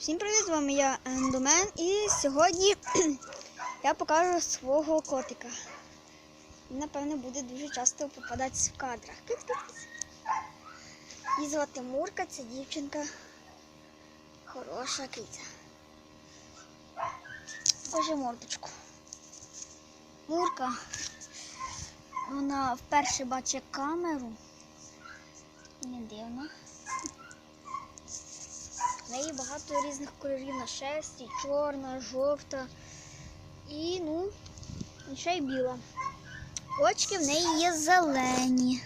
Всім привіт, з вами я Ендомен і сьогодні я покажу свого котика. Він, напевно, буде дуже часто попадатися в кадрах. Її звати Мурка, це дівчинка. Хороша киця. Покажи мордочку. Мурка. Вона вперше бачить камеру. Не дивно. Багато різних кольорів на шерсті, чорна, жовта і, ну, ще й біла. Очки в неї є зелені.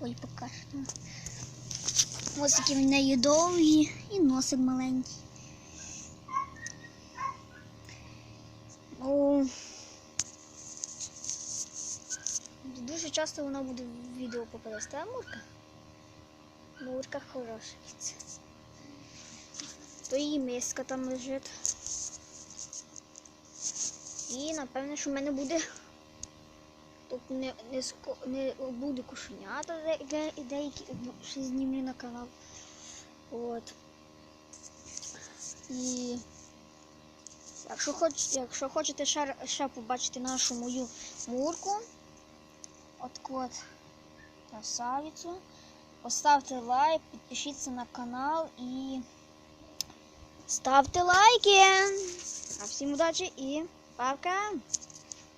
Ой, покажу. Ось які в неї довгі і носик маленький. Ну, дуже часто вона буде в відео попадати. Та Мурка? Мурка хороша. То її миска там лежить. І напевно, що в мене буде. Тут не, не, ско- не буде кошенята, де, де, деякі ну, на канал. От. І якщо, хоч, якщо хочете ще, ще побачити нашу мою мурку, от от красавицю, поставте лайк, підпишіться на канал і ставте лайки. А всім удачі і пока!